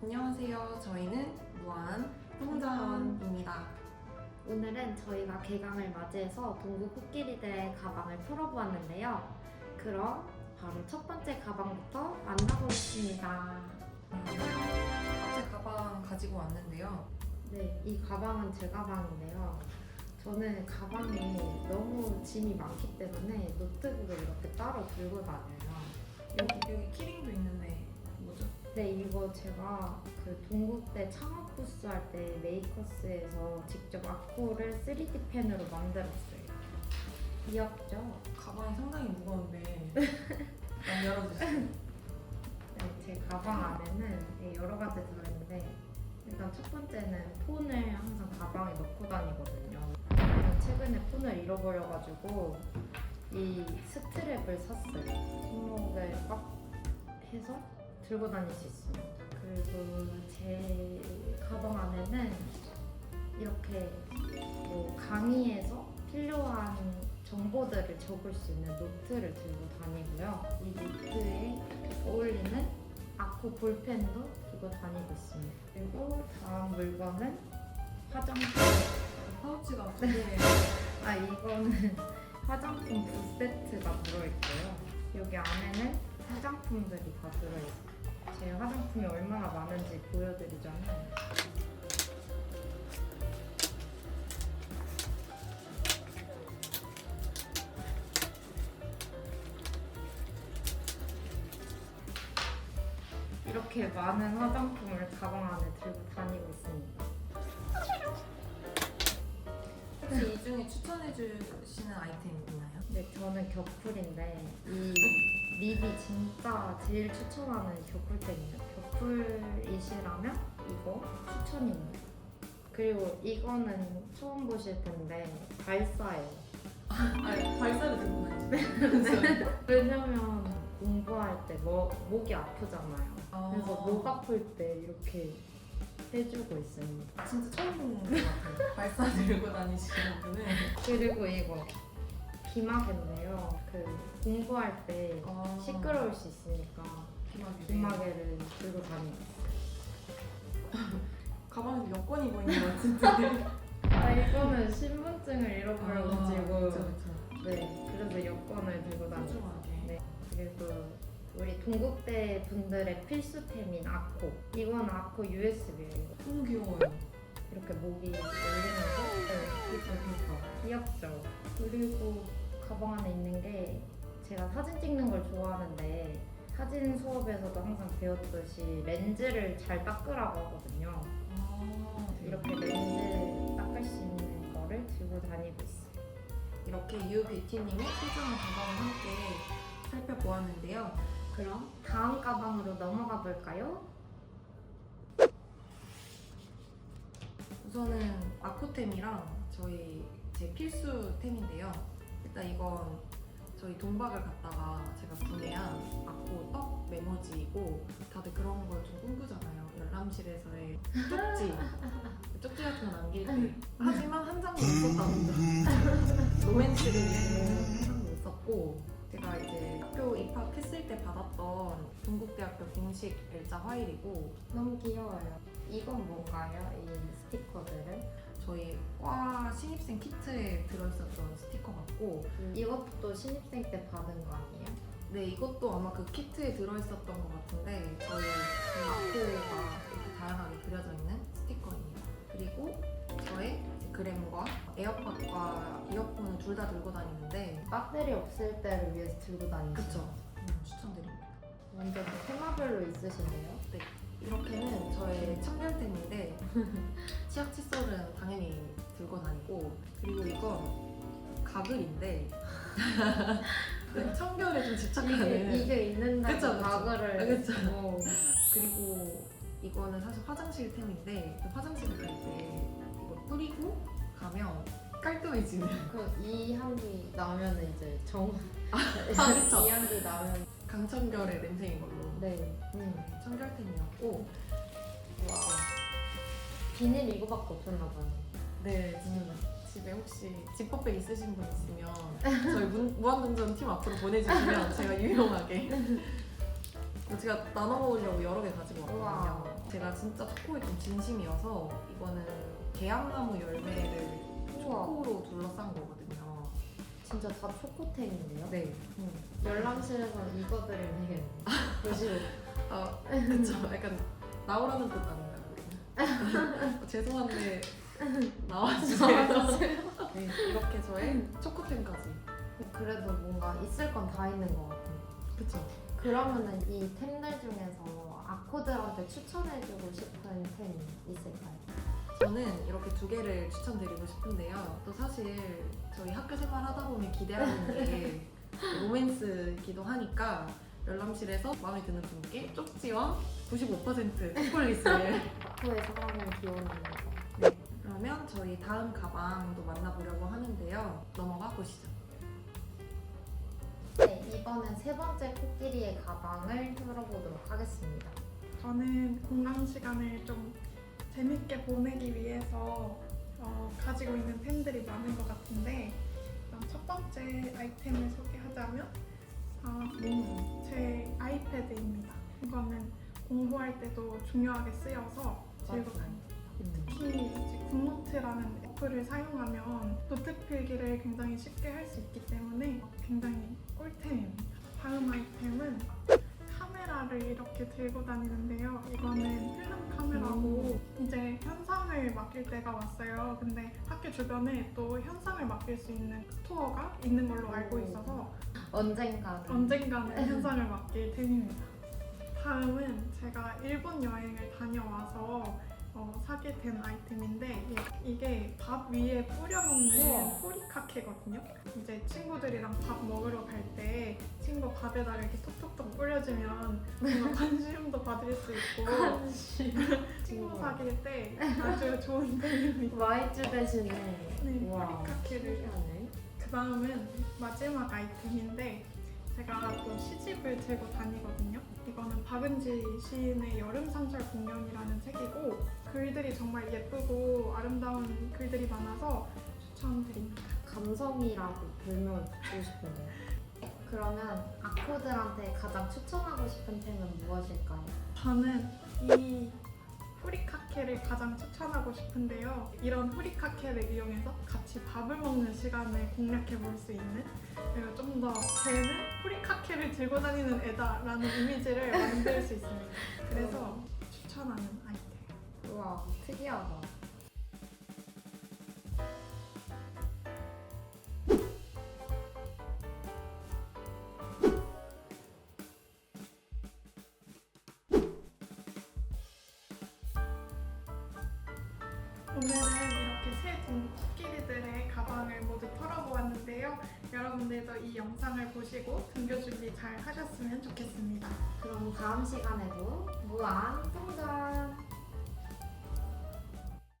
안녕하세요. 저희는 무한 홍전입니다. 오늘은 저희가 개강을 맞이해서 동구 코끼리들의 가방을 풀어보았는데요. 그럼 바로 첫 번째 가방부터 만나보겠습니다. 제 가방 가지고 왔는데요. 네, 이 가방은 제 가방인데요. 저는 가방에 너무 짐이 많기 때문에 노트북을 이렇게 따로 들고 다녀요. 여기, 여기 키링도 있는데? 네, 이거 제가 그 동국대 창업 부스 할 때 메이커스에서 직접 아코를 3D 펜으로 만들었어요. 귀엽죠? 가방이 상당히 무거운데 한번 열어주세요. 네, 제 가방 안에는 네, 여러 가지 들어있는데 일단 첫 번째는 폰을 항상 가방에 넣고 다니거든요. 저는 최근에 폰을 잃어버려가지고 이 스트랩을 샀어요. 손목을 꽉 해서 들고 다닐 수 있습니다. 그리고 제 가방 안에는 이렇게 뭐 강의에서 필요한 정보들을 적을 수 있는 노트를 들고 다니고요. 이 노트에 어울리는 아코 볼펜도 들고 다니고 있습니다. 그리고 다음 물건은 화장품. 파우치가 두 개. 아 이거는 화장품 두 세트가 들어있고요. 여기 안에는 화장품들이 다 들어있어요. 제 화장품이 얼마나 많은지 보여드리자면 이렇게 많은 화장품을 가방 안에 들고 다니고 있습니다. 혹시 이 중에 추천해 주시는 아이템 있나요? 네, 저는 격풀인데 이 립이 진짜 제일 추천하는 격풀템이에요. 격풀이시라면 이거 추천입니다. 그리고 이거는 처음 보실 텐데 발사예요. 아, 발사를 들고 다니시나요? 왜냐면 공부할 때 뭐, 목이 아프잖아요. 아. 그래서 목 아플 때 이렇게 해주고 있습니다. 진짜 처음 보는 것 같아요. 발사 들고 다니시는 분은. 그리고 이거 기마개인데요. 그 공부할 때 아. 시끄러울 수 있으니까 기막이 기마개를 들고 다니고 가방에서 여권이 보이는 것 같은데. 아 이거는 신분증을 잃어버려가지고 아, 그쵸, 그쵸. 네 그래서 여권을 들고 다니고 소중하게. 네 그리고 우리 동국대 분들의 필수템인 아코 이건 아코 USB예요 너무 귀여워요. 이렇게 목이 열리면서 네, 귀엽죠 귀엽죠 그리고 가방 안에 있는 게 제가 사진 찍는 걸 좋아하는데 사진 수업에서도 항상 배웠듯이 렌즈를 잘 닦으라고 하거든요 아, 이렇게 렌즈 닦을 수 있는 거를 들고 다니고 있어요. 이렇게 유뷰티님의 소중한 가방을 함께 살펴보았는데요. 그럼 다음 가방으로 넘어가 볼까요? 우선은 아코템이랑 저희 제 필수템인데요. 일단 이건 저희 동박을 갔다가 제가 구매한 아코 떡 메모지이고 다들 그런 걸 좀 꿈꾸잖아요. 열람실에서의 쪽지. 쪽지 같은 거 남길 때. 하지만 한 장도 못 썼다는 점. 로맨스를 위해서 한 장도 못 썼고 제가 이제 학교 입학했을 때 받았던 동국대학교 공식 일자 화일이고 너무 귀여워요. 이건 뭔가요? 이 스티커들은? 저희 과 신입생 키트에 들어있었던 스티커 같고 이것도 신입생 때 받은 거 아니에요? 네 이것도 아마 그 키트에 들어있었던 것 같은데 저희 그 아코가 이렇게 다양하게 그려져 있는 스티커입니다 그리고 저의 그램과 에어팟과 이어폰을 둘 다 들고 다니는데 배터리 없을 때를 위해서 들고 다니시는 그쵸? 음, 추천드립니다 완전 테마별로 있으신데요? 이렇게는 저의 청결템인데 치약 칫솔은 당연히 들고 다니고 그리고 이건 가글인데 그 청결에 좀 집착하는 이게, 이게 있는데 그쵸, 그쵸. 가글을 아, 그쵸. 쓰고 그리고 이거는 사실 화장실 템인데 그 화장실 갈 때 뿌리고 가면 깔끔해지는 그이 향기 나면 이제 정 그쵸. 이 향기 나면 강청결의 냄새인 걸로. 네. 음. 청결템이었고. 와. 비닐 이거밖에 없었나 봐요. 네 음, 집에 혹시 지퍼백 있으신 분 있으면 저희 문, 무한동전 팀 앞으로 보내주시면 제가 유용하게. 제가 나눠 먹으려고 여러 개 가지고 왔거든요. 제가 진짜 초코에 좀 진심이어서 이거는 계양나무 열매를 초코로 둘러싼 거거든요. 진짜 다 초코템인데요? 네. 열람실에서 이거들을 되게 보시고 아, 그쵸. 약간 나오라는 뜻 아닌가 요? 죄송한데 나와주세요. 네, 이렇게 저의 초코템까지. 그래도 뭔가 있을 건 다 있는 것 같아요. 그쵸. 그러면은 이 템들 중에서 아코들한테 추천해주고 싶은 템 있을까요? 저는 이렇게 두 개를 추천드리고 싶은데요. 또 사실 저희 학교 생활 하다 보면 기대하는 게 로맨스이기도 하니까 열람실에서 마음에 드는 분께 쪽지와 95% 초콜릿을 아코의 사랑을 기원하는 거. 그러면 저희 다음 가방도 만나보려고 하는데요. 넘어가 보시죠. 네, 이번엔 세 번째 코끼리의 가방을 털어보도록 하겠습니다. 저는 공강 시간을 좀 재밌게 보내기 위해서 어, 가지고 있는 템들이 많은 것 같은데 첫 번째 아이템을 소개하자면 어, 제 아이패드입니다. 이거는 공부할 때도 중요하게 쓰여서. 다닙니다. 특히 이제 굿노트라는 애플을 사용하면 노트 필기를 굉장히 쉽게 할 수 있기 때문에 굉장히 꿀템입니다. 다음 아이템은 카메라를 이렇게 들고 다니는데요. 이거는 필름 카메라고 이제 현상을 맡길 때가 왔어요. 근데 학교 주변에 또 현상을 맡길 수 있는 스토어가 있는 걸로 알고 있어서 언젠가는 언젠가는 현상을 맡길 템입니다. 다음은 제가 일본 여행을 다녀와서 어, 사게 된 아이템인데 이- 이게 밥 위에 뿌려 먹는 우와. 호리카케거든요. 이제 친구들이랑 밥 먹으러 갈 때 친구 밥에다가 이렇게 톡톡톡 뿌려주면 뭔가 관심도 받을 수 있고 친구 사귈 때 아주 좋은 템입니다. 와이즈 대신에 네, 우와 호리카케를 신기하네. 그 다음은 마지막 아이템인데 제가 또 시집을 들고 다니거든요. 이거는 박은지 시인의 여름 상철 공연이라는 책이고 글들이 정말 예쁘고 아름다운 글들이 많아서 추천드립니다. 감성이라고 별명 듣고 싶은데 그러면 아코들한테 가장 추천하고 싶은 템은 무엇일까요? 저는 이 후리카케를 가장 추천하고 싶은데요. 이런 후리카케를 이용해서 같이 밥을 먹는 시간을 공략해 볼 수 있는 그리고 좀 더 쟤는 후리카케를 들고 다니는 애다라는 이미지를 만들 수 있습니다. 그래서 추천하는 아이템. 우와 특이하다. 오늘은 이렇게 새 동코끼리들의 가방을 모두 털어보았는데요. 여러분들도 이 영상을 보시고 등교 준비 잘 하셨으면 좋겠습니다. 그럼 다음 시간에도 무한 통전